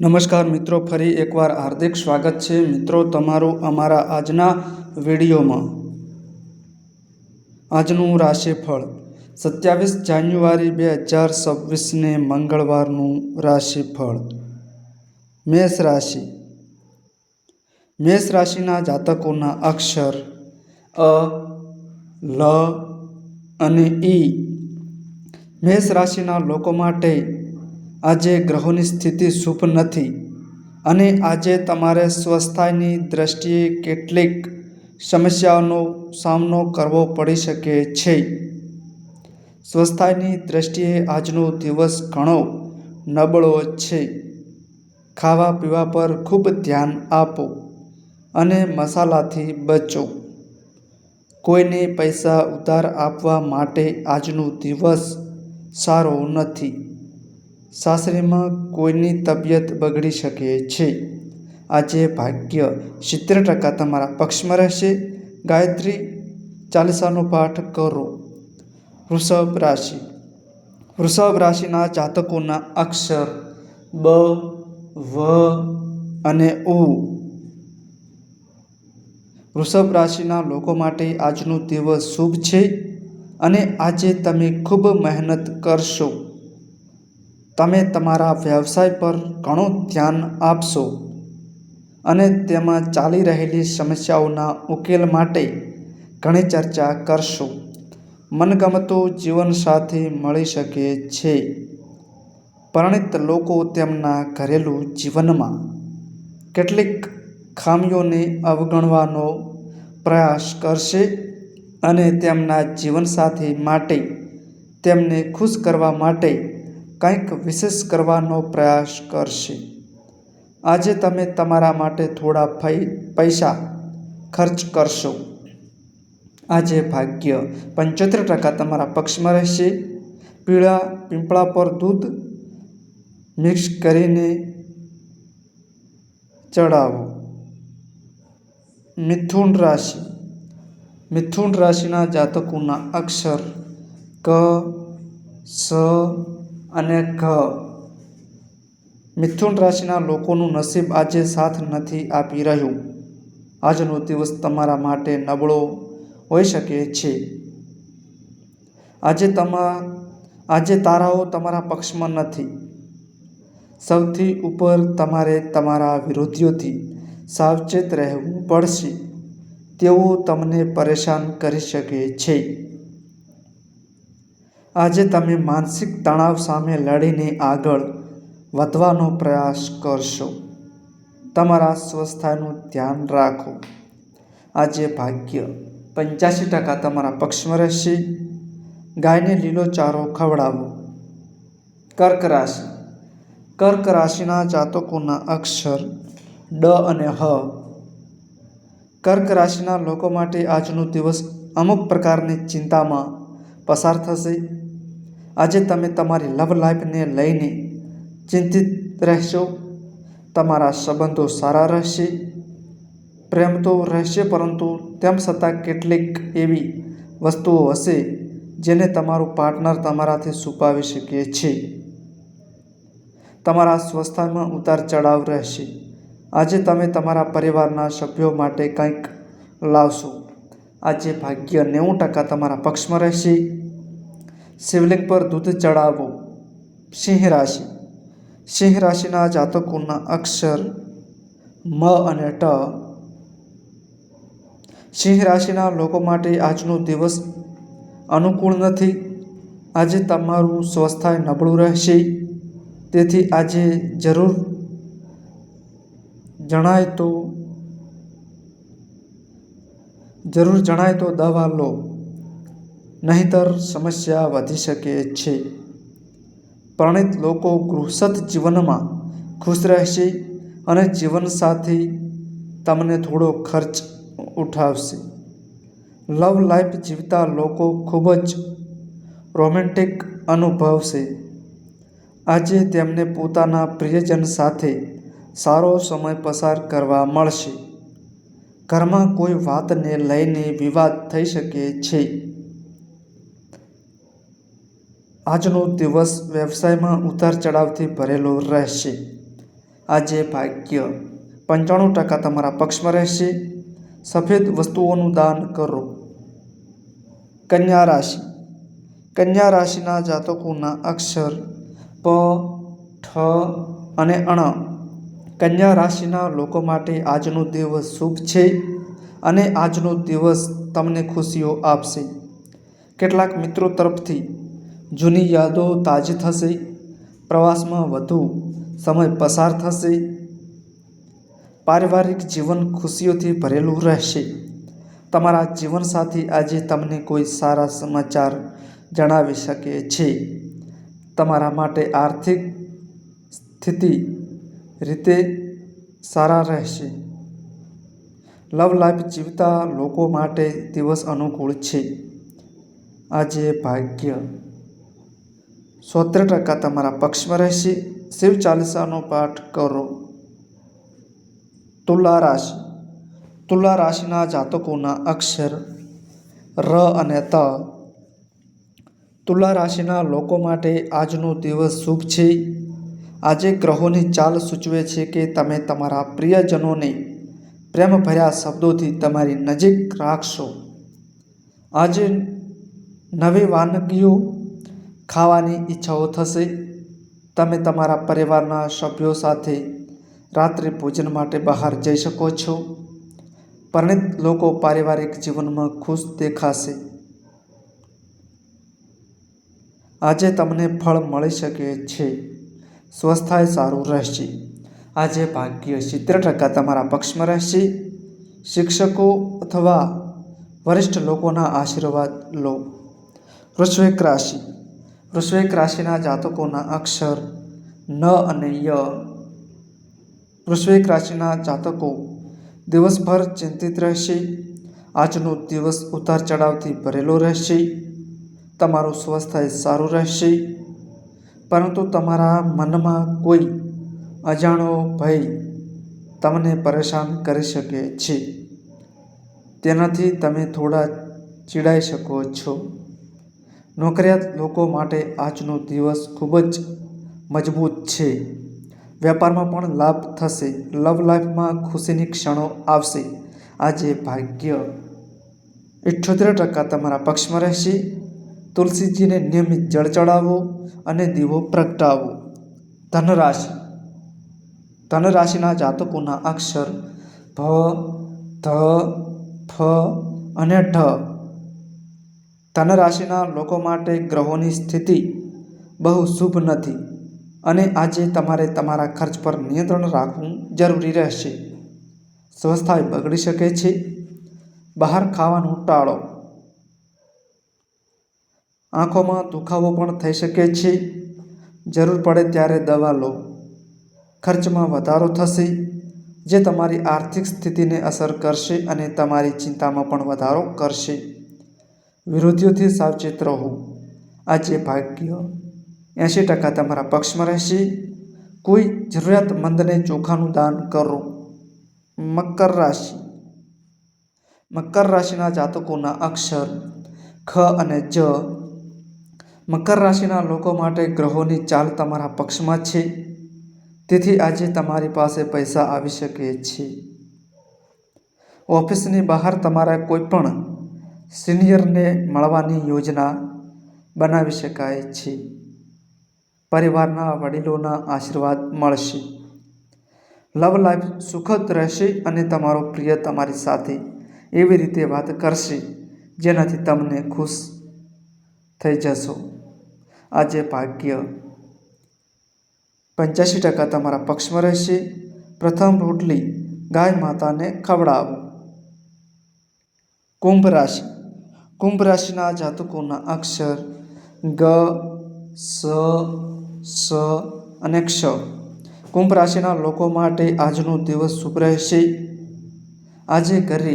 નમસ્કાર મિત્રો, ફરી એકવાર હાર્દિક સ્વાગત છે. મિત્રો, તમારું અમારા આજના વિડીયોમાં. આજનું રાશિફળ, સત્યાવીસ જાન્યુઆરી બે હજાર છવ્વીસને મંગળવારનું રાશિફળ. મેષ રાશિ. મેષ રાશિના જાતકોના અક્ષર અ, લ અને ઈ. મેષ રાશિના લોકો માટે આજે ગ્રહોની સ્થિતિ શુભ નથી અને આજે તમારે સ્વસ્થાયની દ્રષ્ટિએ કેટલીક સમસ્યાઓનો સામનો કરવો પડી શકે છે. સ્વસ્થાયની દ્રષ્ટિએ આજનો દિવસ ઘણો નબળો છે. ખાવા પીવા પર ખૂબ ધ્યાન આપો અને મસાલાથી બચો. કોઈને પૈસા ઉધાર આપવા માટે આજનો દિવસ સારો નથી. સાસરીમાં કોઈની તબિયત બગડી શકે છે. આજે ભાગ્ય સિત્તેર ટકા તમારા પક્ષમાં રહેશે. ગાયત્રી, ચાલીસાનો પાઠ કરો. વૃષભ રાશિ. વૃષભ રાશિના જાતકોના અક્ષર બ, વ અને ઉ. વૃષભ રાશિના લોકો માટે આજનો દિવસ શુભ છે અને આજે તમે ખૂબ મહેનત કરશો. તમે તમારા વ્યવસાય પર ઘણું ધ્યાન આપશો અને તેમાં ચાલી રહેલી સમસ્યાઓના ઉકેલ માટે ઘણી ચર્ચા કરશો. મનગમતો જીવનસાથી મળી શકે છે. પરણિત લોકો તેમના ઘરેલું જીવનમાં કેટલીક ખામીઓને અવગણવાનો પ્રયાસ કરશે અને તેમના જીવનસાથી માટે તેમને ખુશ કરવા માટે કંઈક વિશેષ કરવાનો પ્રયાસ કરશે. આજે તમે તમારા માટે થોડા પૈસા ખર્ચ કરશો. આજે ભાગ્ય પંચોતેર ટકા તમારા પક્ષમાં રહેશે. પીળા, પીંપળા પર દૂધ મિક્સ કરીને ચડાવો. મિથુન રાશિ. મિથુન રાશિના જાતકોના અક્ષર ક, સ અને ઘ મિથુન રાશિના લોકોનું નસીબ આજે સાથ નથી આપી રહ્યું. આજનો દિવસ તમારા માટે નબળો હોઈ શકે છે. આજે તમા, આજે તારાઓ તમારા પક્ષમાં નથી. સૌથી ઉપર તમારે તમારા વિરોધીઓથી સાવચેત રહેવું પડશે. તેઓ તમને પરેશાન કરી શકે છે. આજે તમે માનસિક તણાવ સામે લડીને આગળ વધવાનો પ્રયાસ કરશો. તમારા સ્વસ્થાનું ધ્યાન રાખો. આજે ભાગ્ય પંચ્યાસી ટકા તમારા પક્ષમાં રહેશે. ગાયને લીલો ચારો ખવડાવો. કર્ક રાશિ. કર્ક રાશિના જાતકોના અક્ષર ડ અને હ. કર્ક રાશિના લોકો માટે આજનો દિવસ અમુક પ્રકારની ચિંતામાં પસાર થશે. આજે તમે તમારી લવ લાઈફને લઈને ચિંતિત રહેશો. તમારા સંબંધો સારા રહેશે, પ્રેમ તો રહેશે, પરંતુ તેમ છતાં કેટલીક એવી વસ્તુઓ હશે જેને તમારું પાર્ટનર તમારાથી છુપાવી શકે છે. તમારા સ્વસ્થામાં ઉતાર ચઢાવ રહેશે. આજે તમે તમારા પરિવારના સભ્યો માટે કંઈક લાવશો. આજે ભાગ્ય નેવું ટકા તમારા પક્ષમાં રહેશે. શિવલિંગ પર દૂધ ચડાવવું સિંહ રાશિ. સિંહ રાશિના જાતકોના અક્ષર મ અને ટ. સિંહ રાશિના લોકો માટે આજનો દિવસ અનુકૂળ નથી. આજે તમારું સ્વસ્થાય નબળું રહેશે. તેથી આજે જરૂર જણાય તો, જરૂર જણાય તો દવા લો. નહીતર સમસ્યા વધી શકે છે. પરણિત લોકો ગૃહસ્થ જીવનમાં ખુશ રહેશે અને જીવનસાથી તમને થોડો ખર્ચ ઉઠાવશે. લવ લાઈફ જીવતા લોકો ખૂબ જ રોમેન્ટિક અનુભવશે. આજે તેમને પોતાના પ્રિયજન સાથે સારો સમય પસાર કરવા મળશે. ઘરમાં કોઈ વાતને લઈને વિવાદ થઈ શકે છે. આજનો દિવસ વ્યવસાયમાં ઉતાર ચઢાવથી ભરેલો રહેશે. આજે ભાગ્ય પંચાણું ટકા તમારા પક્ષમાં રહેશે. સફેદ વસ્તુઓનું દાન કરો. કન્યા રાશિ. કન્યા રાશિના જાતકોના અક્ષર પ, ઠ અને અણ. કન્યા રાશિના લોકો માટે આજનો દિવસ શુભ છે અને આજનો દિવસ તમને ખુશીઓ આપશે. કેટલાક મિત્રો તરફથી જૂની યાદો તાજી થશે, પ્રવાસમાં વધુ સમય પસાર થશે, પારિવારિક જીવન ખુશીઓથી ભરેલું રહેશે. તમારા જીવનસાથી આજે તમને કોઈ સારા સમાચાર જણાવી શકે છે. તમારા માટે આર્થિક સ્થિતિ રીતે સારા રહેશે. લવ લાઈફ જીવતા લોકો માટે દિવસ અનુકૂળ છે. આજે ભાગ્ય સોતેર ટકા તમારા પક્ષમાં રહેશે. શિવ ચાલીસાનો પાઠ કરો. તુલા રાશિ તુલા રાશિના જાતકોના અક્ષર ર અને ત. તુલા રાશિના લોકો માટે આજનો દિવસ શુભ છે. આજે ગ્રહોની ચાલ સૂચવે છે કે તમે તમારા પ્રિયજનોને પ્રેમભર્યા શબ્દોથી તમારી નજીક રાખશો. આજે નવી વાનગીઓ ખાવાની ઈચ્છાઓ થશે. તમે તમારા પરિવારના સભ્યો સાથે રાત્રિ ભોજન માટે બહાર જઈ શકો છો. પરિણિત લોકો પારિવારિક જીવનમાં ખુશ દેખાશે. આજે તમને ફળ મળી શકે છે. સ્વસ્થાય સારું રહેશે. આજે ભાગ્ય સિત્તેર ટકા તમારા પક્ષમાં રહેશે. શિક્ષકો અથવા વરિષ્ઠ લોકોના આશીર્વાદ લો. વૃશ્વિક રાશિ. વૃશ્વિક રાશિના જાતકોના અક્ષર ન અને ય. વૃશ્વિક રાશિના જાતકો દિવસભર ચિંતિત રહેશે. આજનો દિવસ ઉતાર ચઢાવથી ભરેલો રહેશે. તમારું સ્વાસ્થ્ય સારું રહેશે. પરંતુ તમારા મનમાં કોઈ અજાણો ભય તમને પરેશાન કરી શકે છે. તેનાથી તમે થોડા ચીડાઈ શકો છો. નોકરિયાત લોકો માટે આજનો દિવસ ખૂબ જ મજબૂત છે. વેપારમાં પણ લાભ થશે. લવ લાઈફમાં ખુશીની ક્ષણો આવશે. આજે ભાગ્ય ઇઠ્યોતેર ટકા તમારા પક્ષમાં રહેશે. તુલસીજીને નિયમિત જળ ચડાવો અને દીવો પ્રગટાવો. ધનરાશિ. ધનરાશિના જાતકોના અક્ષર ભ, ધ, ફ અને ઢ ધનરાશિના લોકો માટે ગ્રહોની સ્થિતિ બહુ શુભ નથી અને આજે તમારે તમારા ખર્ચ પર નિયંત્રણ રાખવું જરૂરી રહેશે. સ્વસ્થાય બગડી શકે છે. બહાર ખાવાનું ટાળો. આંખોમાં દુખાવો પણ થઈ શકે છે. જરૂર પડે ત્યારે દવા લો. ખર્ચમાં વધારો થશે, જે તમારી આર્થિક સ્થિતિને અસર કરશે અને તમારી ચિંતામાં પણ વધારો કરશે. વિરોધીઓથી સાવચેત રહો. આજે ભાગ્ય એંશી ટકા તમારા પક્ષમાં રહેશે. કોઈ જરૂરિયાતમંદને ચોખાનું દાન કરો. મકર રાશિ. મકર રાશિના જાતકોના અક્ષર ખ અને જ. મકર રાશિના લોકો માટે ગ્રહોની ચાલ તમારા પક્ષમાં છે. તેથી આજે તમારી પાસે પૈસા આવી શકે છે. ઓફિસની બહાર તમારા કોઈ પણ સિનિયરને મળવાની યોજના બનાવી શકાય છે. પરિવારના વડીલોના આશીર્વાદ મળશે. લવ લાઈફ સુખદ રહેશે અને તમારો પ્રિય તમારી સાથે એવી રીતે વાત કરશે જેનાથી તમને ખુશ થઈ જશો. આજે ભાગ્ય પંચ્યાસી ટકા તમારા પક્ષમાં રહેશે. પ્રથમ રોટલી ગાય માતાને ખવડાવો. કુંભ રાશિ કુંભ રાશિના જાતકોના અક્ષર ગ, સ સ અને ક્ષ. કુંભ રાશિના લોકો માટે આજનો દિવસ શુભ રહેશે. આજે ઘરે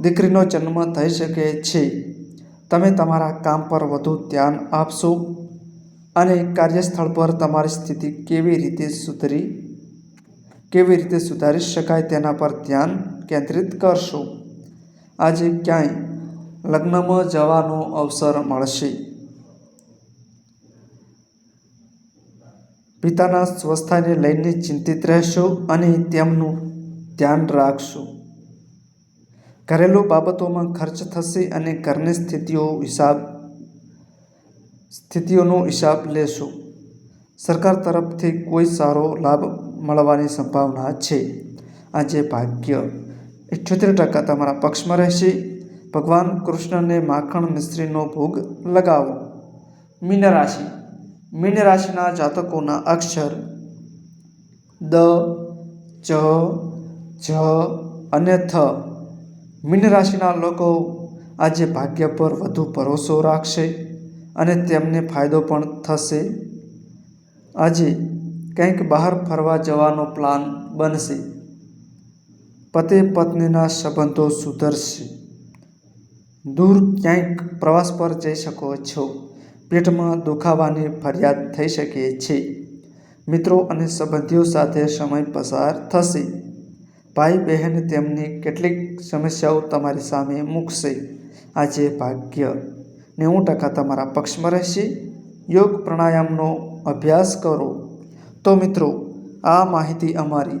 દીકરીનો જન્મ થઈ શકે છે. તમે તમારા કામ પર વધુ ધ્યાન આપશો અને કાર્યસ્થળ પર તમારી સ્થિતિ કેવી રીતે સુધરી, કેવી રીતે સુધારી શકાય તેના પર ધ્યાન કેન્દ્રિત કરશો. આજે ક્યાંય લગ્નમાં જવાનો અવસર મળશે. પિતાના સ્વસ્થાને લઈને ચિંતિત રહેશો અને તેમનું ધ્યાન રાખશો. ઘરેલું બાબતોમાં ખર્ચ થશે અને ઘરની સ્થિતિઓ હિસાબ, સ્થિતિઓનો હિસાબ લેશો. સરકાર તરફથી કોઈ સારો લાભ મળવાની સંભાવના છે. આજે ભાગ્ય. ઇઠ્યોતેર ટકા તમારા પક્ષમાં રહેશે. ભગવાન કૃષ્ણને માખણ મિશ્રીનો ભોગ લગાવો. મીન રાશિ. મીન રાશિના જાતકોના અક્ષર દ ચ જ અને થ. મીન રાશિના લોકો આજે ભાગ્ય પર વધુ ભરોસો રાખશે અને તેમને ફાયદો પણ થશે. આજે કંઈક બહાર ફરવા જવાનો પ્લાન બનશે. પતિ પત્નીના સંબંધો સુધરશે. દૂર ક્યાંક પ્રવાસ પર જઈ શકો છો. પેટમાં દુખાવાની ફરિયાદ થઈ શકે છે. મિત્રો અને સંબંધીઓ સાથે સમય પસાર થશે. ભાઈ બહેન તેમની કેટલીક સમસ્યાઓ તમારી સામે મૂકશે. આજે ભાગ્ય નેવું ટકા તમારા પક્ષમાં રહેશે. યોગ પ્રાણાયામનો અભ્યાસ કરો. તો મિત્રો, આ માહિતી અમારી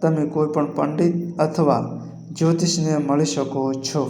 તમે કોઈ પણ પંડિત અથવા જ્યોતિષને મળી શકો છો.